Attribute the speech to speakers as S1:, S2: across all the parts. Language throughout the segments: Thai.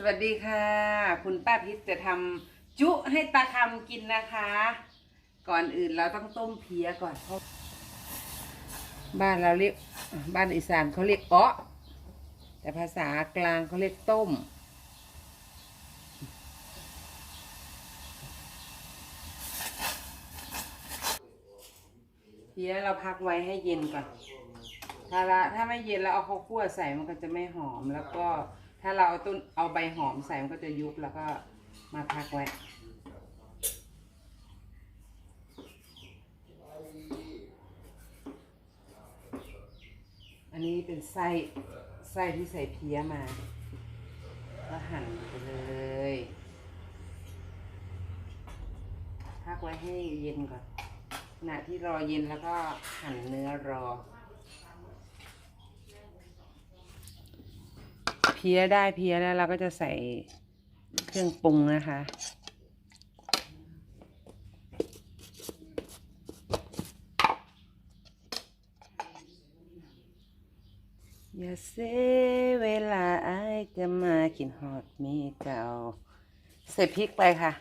S1: สวัสดีค่ะ คุณป้าพิษจะทำจุให้ตาคำกินนะคะ ก่อนอื่นเราต้องต้มเพียก่อนเพราะบ้านเราเรียกบ้านอีสานเขาเรียกเอ้อแต่ภาษากลางเขาเรียกต้ม เพียเราพักไว้ให้เย็นก่อน ถ้าละถ้าไม่เย็นแล้วเอาข้าวคั่วใส่มันก็จะไม่หอมแล้วก็ ถ้าเราเอาต้นเอาใบหอมใส่มันก็จะยุบแล้วก็มาพักไว้ อันนี้เป็นไส้ไส้ที่ใส่เพี้ยมาก็หั่นไปเลยพักไว้ให้เย็นก่อนขณะที่รอเย็นแล้วก็หั่นเนื้อรอ เพี้ยได้เพี้ยแล้วเราก็จะใส่เครื่องปรุงนะคะ อย่าเสียเวลาไอ้จะมากินฮอดเมีเก่าใส่พริกไปค่ะ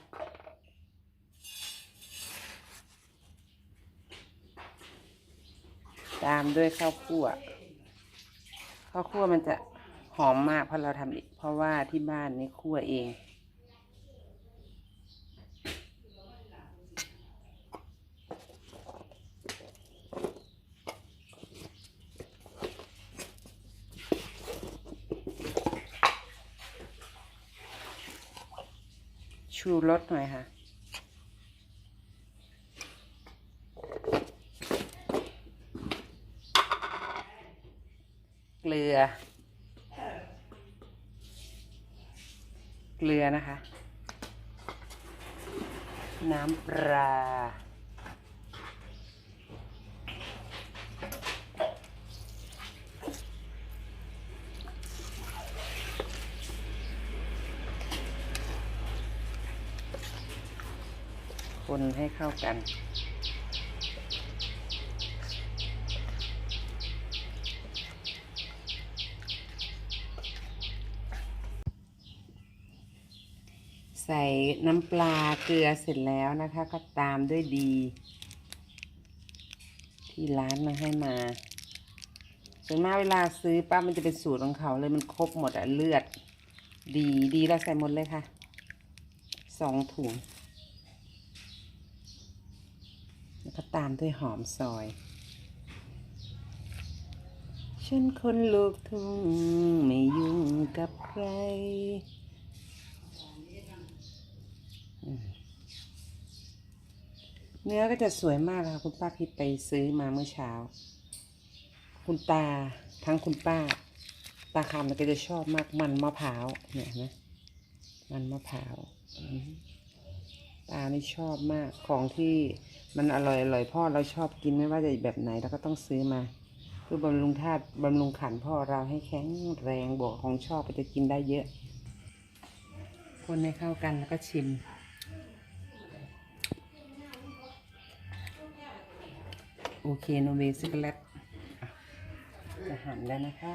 S1: ตามด้วยข้าวคั่ว ข้าวคั่วมันจะ หอมมากเพราะเราทำเองเพราะว่าที่บ้านนี่คั่วเองชูรสหน่อยค่ะ เกลือ เก ลือนะคะ น้ำปลาคนให้เข้ากัน ใส่น้ำปลาเกลือเสร็จแล้วนะคะ ก็ตามด้วยดี ที่ร้านมาให้มาส่วนมากเวลาซื้อป้ามันจะเป็นสูตรของเขาเลยมันครบหมดอะเลือด ดีดีเราใส่หมดเลยค่ะสองถุงแล้วก็ตามด้วยหอมซอยฉันคนลูกทุ่งไม่ยุ่งกับใคร เนื้อก็จะสวยมากค่ะคุณป้าพิษไปซื้อมาเมื่อเช้า คุณตาทั้งคุณป้า ตาคำเนี่ยก็จะชอบมากมันมะพร้าวเนี่ยนะมันมะพร้าวตานี่ชอบมากของที่มันอร่อยอร่อยพ่อเราชอบกินไม่ว่าจะแบบไหนเราก็ต้องซื้อมาเพื่อบำรุงธาตุบำรุงขันพ่อเราให้แข็งแรงบวกของชอบก็จะกินได้เยอะ คนให้เข้ากันแล้วก็ชิม โอเคโนเวสกแลตจะหั่นแล้วนะคะ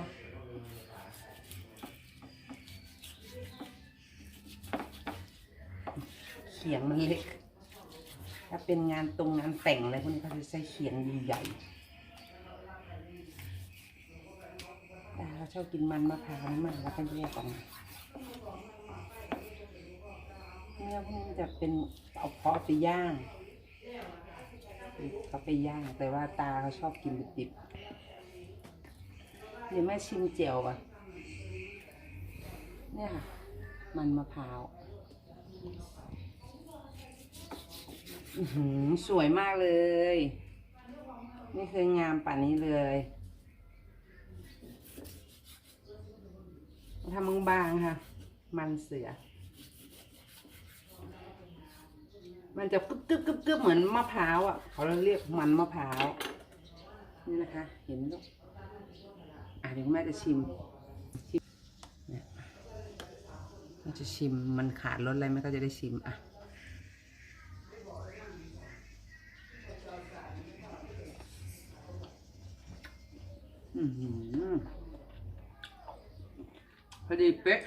S1: เขียงมันเล็ก ถ้าเป็นงานตรงงานแต่งอะไรพวกนี้เขาจะใช้เขียงใหญ่ๆเราชอบกินมันมะพร้าวนี่มากแล้วก็แยกออกมาเนี่ยพวกนี้จะเป็นเอาเพาะไปย่าง เขาไปย่าง แต่ว่าตาเขาชอบกินดิบๆเดี๋ยวแม่ชิมเจียวก่อนเนี่ยค่ะ มันมะพร้าวสวยมากเลย ไม่เคยงามป่านนี้เลยทำบางๆค่ะ มันเสือ มันจะกึบกึบกึบกึบเหมือนมะพร้าวอะเขาเรียกมันมะพร้าวนี่นะคะ เห็นลูกอะเดี๋ยวแม่จะชิมชิมเนี่ยแม่จะชิมมันขาดรสอะไรแม่ก็จะได้ชิมอะอือหือพอดีเป๊ะ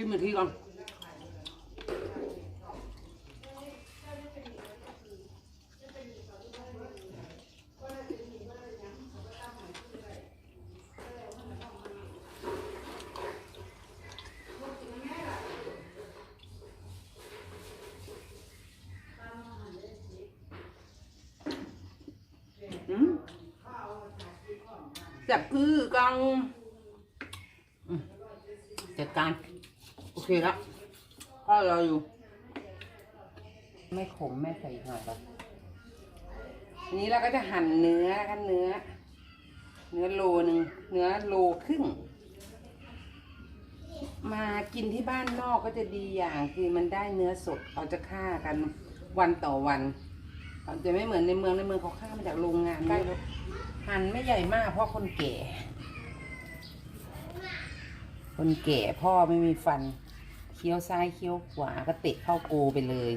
S1: ชิมอีกทีก่อนอืมแซ่บคือกังอืมจัดการโอ เคแล้วพ่อรออยู่ ไม่ขมแม่ใส่หน่อยป่ะอันนี้เราก็จะหั่นเนื้อกันเนื้อ เนื้อโลหนึ่งเนื้อโลครึ่ง มากินที่บ้านนอกก็จะดีอย่างคือมันได้เนื้อสดเขาจะฆ่ากันวันต่อวันจะไม่เหมือนในเมืองในเมืองเขาฆ่ามาจากโรงงานได้หั่นไม่ใหญ่มากเพราะคนแก่ คนแก่พ่อไม่มีฟัน เคี้ยวซ้ายเคี้ยวขวาก็เตะเข้าโกไปเลย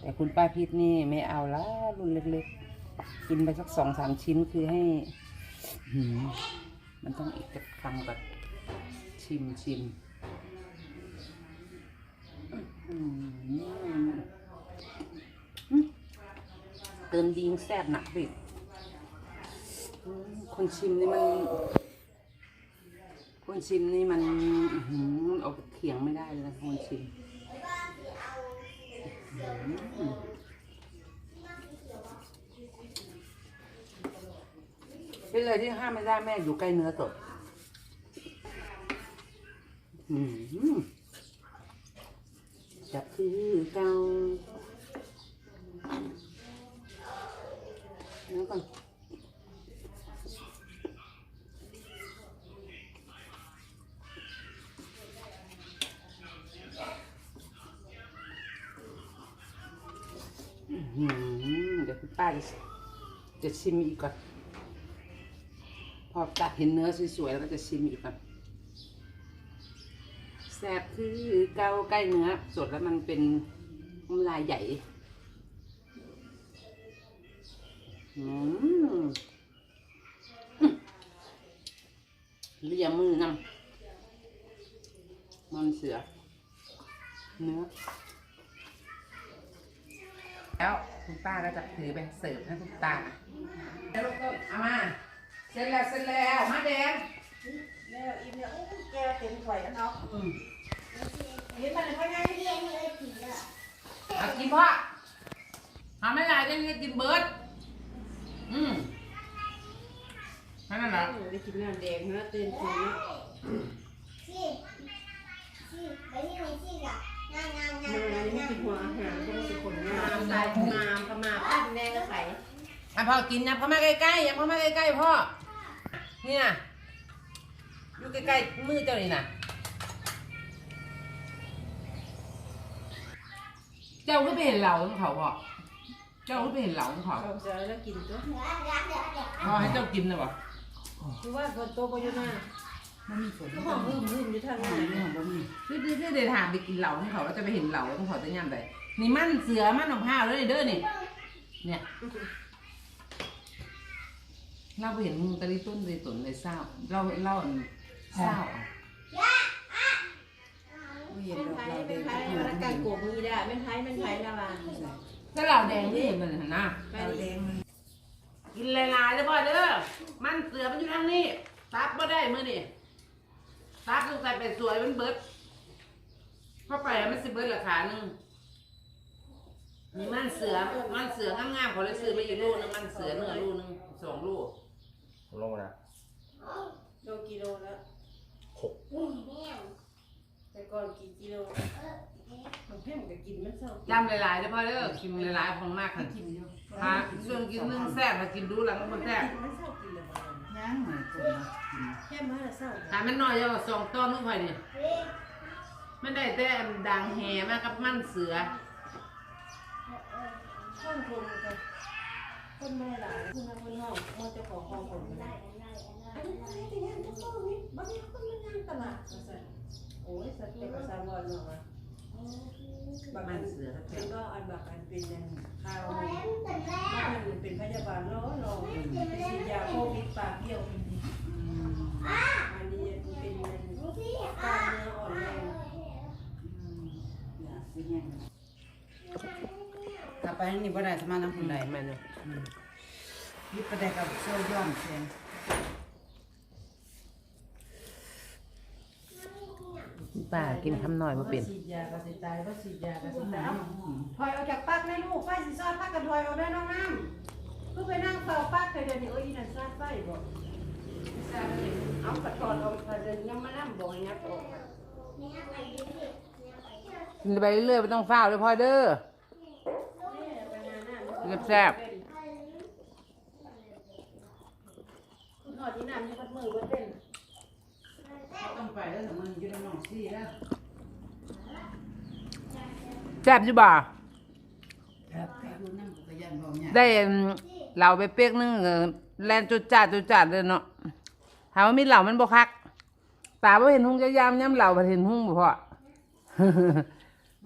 S1: แต่คุณป้าพิษนี่ไม่เอาละรุ่นเล็กๆ กินไปสักสองสามชิ้นคือให้มันต้องอีกสักคำกับชิมชิมเติมดีงแซ่บหนักบิดคนชิมนี่มัน คนชิมนี่มันออหือมันออกเถียงไม่ได้เลยนะคนชิมเป็นเลยที่ห้ามไม่ได้แม่อยู่ใกล้เนื้อสดจับคือเกาเนื้อก่อน อื้อหือเดี๋ยวคุณ ป้าจะชิมอีกก่อน พอตัดเห็นเนื้อสวยๆแล้วก็จะชิมอีกก่อนแซ่บคือเกาใกล้เนื้อสดแล้วมันเป็นน้ำลายใหญ่เลียมือนำมันเสือเนื้อ แล้วคุณป้าก็จะถือไปเสิร์ฟให้คุณตาแล้วกต้นเอามา เสร็จแล้วเสร็จแล้วมาแดง
S2: แล้วอีเนี่ยโอ้แกเต็มถ้วยแล้วเนาะ
S1: อืม
S2: เห็นมันเลยพราะงั้นเรียนเลยกินอะ
S1: เอากินพ่อทำไม่ได้จะได้กินเบิร์ดอืมแค่นั้นแหละ
S2: ได้กินน้ำแดงนะเต้นกินนะ
S3: Sí, sí, vení, mentira. No, no,
S2: มา
S3: no,
S2: นี่
S3: no,
S2: กินหัวอาหารก็เป็นคนงามใส่งามก็มาปั้นแดงก็ใส่
S1: อะพ่อกินยับเข้ามาใกล้ๆยับเข้ามาใกล้ๆพ่อเนี่นะอยู่ใกล้ๆมือเจ้านี่นะเจ้าก็ไปเห็นเหล่าของเขาพ่อเจ้าก็ไปเห็นเหล่าของเขา
S2: เขาจะแล้วกินตัว
S1: พ่อให้เจ้ากินนะวะ
S2: คือว่าคนโตก็อยู่หน้า
S1: มันมีฝน
S2: ก็ห้องหืมหืมอยู่ทางไหน
S1: นี่ของบ่มีคือคือคือเดินทางไปกินเหล่าของเขาแล้วจะไปเห็นเหล่าของเขาจะย่ำใดนี่มันเสือมันของผ้าวเลยเด้อนี่เนี่ยเราไปเห็นมุงตะลิต้นตะลิตุนเลยเศร้าเราเราอันเศร้าอะ
S2: เห็นไทยเป็นไทยแล้วการโกงมีได้เป็นไทยเป็นไทยละวัน
S1: ก็เหล่าแดงที่เห็นมันนะ
S2: ไปแดง
S1: กินหลายๆเด้อพ่อเด้อมันเสือมันอยู่ทางนี้ตับบ่ได้มื้อนี่ ตับต้องใส่ไปสวยมันเบิดเข้าไปอะมันสิเบิดราคาหนึงมีมันเสือมันเสืองามๆเขาเลยซื้อมาอยู่ลูกนึงมันเสือเนื้อลูกนึงสองลูก
S4: ลงมานะ
S2: โลกิโลแล้ว
S4: หก
S2: แต่ก่อนกี่กิโลมันเพิ่มกับกินมันเศร้า
S1: จำหลายๆเด้อพ่อเด้อกินหลายๆของมากค่ะกินเยอะหาเรื่องกินนึงแซ่บมากินดูหลังมันแซ่บ
S2: กินมันเศร้ากินเลย
S1: ยังไงคนมากิน
S2: แค่มาเศร้า
S1: ถามมันน้อยเดียวสองต้นนึงค่อยนี่มันได้แต่อันดังแห่มากับมันเสือ
S2: ข้นคนกันคนไม่หลายคนคนห้องมันจะขอของผมได้อันนี้แต่ยังจะต้องนี่บางทีคนมันยังตลาดโอ้ยสัตว์เด็กสามวันลงมา บาง
S1: มั
S2: อั
S1: น
S2: น
S1: เสือ
S2: เป็นก็อันบางอันเป็นข้าวมันเป็นพยาบาลล้อรองเป็นฉีดยาโควิดปากเบี้ยวอันนี้เป็นกล้ามเนื้ออ่อนแรง
S4: แห้งถ้าไปนี่บ่ได้สมาน้ำคนใด
S1: ได้มาเนาะ
S4: ยิบไปได้กับโซ่ย้อมเสียง
S1: คุณ ป้ากินคำหน่อยบ่เป็น
S4: ฉีดยาก็สิตายบ่ฉีดยาก็สิตาย
S2: ถอยออกจากปักในลูกไฟสิซอดปักกันถอยออกได้น้องน้ำคือไปนั่งเฝ้าปักแต่เดี๋ยวนี้โอ้ยอีนั่นซอดไฟบ่ซาเลยเอากระตอนเอาไปเดินยังมานั่งบ่อยงัดออก
S1: กินไปเรื่อยๆไม่ต้องเฝ้าเลยพ่อเด้อแซ่บ
S2: คุณหอดที่น้ำยังพัดมือบ่เต้น
S4: ต้องไปแล้วสมันอยู่ในหนองซี่แล้ว
S1: แซ่บอยู่บ่
S4: ครับครับดูน้ำกระยันบ่เนี่ย
S1: ได้อืมเหล่าไปเป๊กนึงเออแลนจุดจัดจุดจัดเลยเนาะถามว่ามีเหล่ามันบ่คักตาบ่เห็นหุ้งจะยามย้ำเหล่าบ่เห็นหุ้งบ่พอ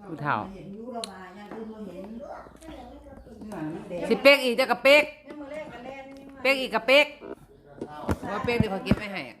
S1: ผู้เฒ่า
S4: เห็นอยู่ระบายยังอื่นบ่เห็นเนื้อมันแดง
S1: สิเป๊กอีกจะกับเป๊ก
S2: ยังมือแรกกันแล่นยังมา
S1: เป๊กอีกกับเป๊กว่าเป๊กเดี๋ยวเขาเก็บไว้ให้อะ
S2: ตัว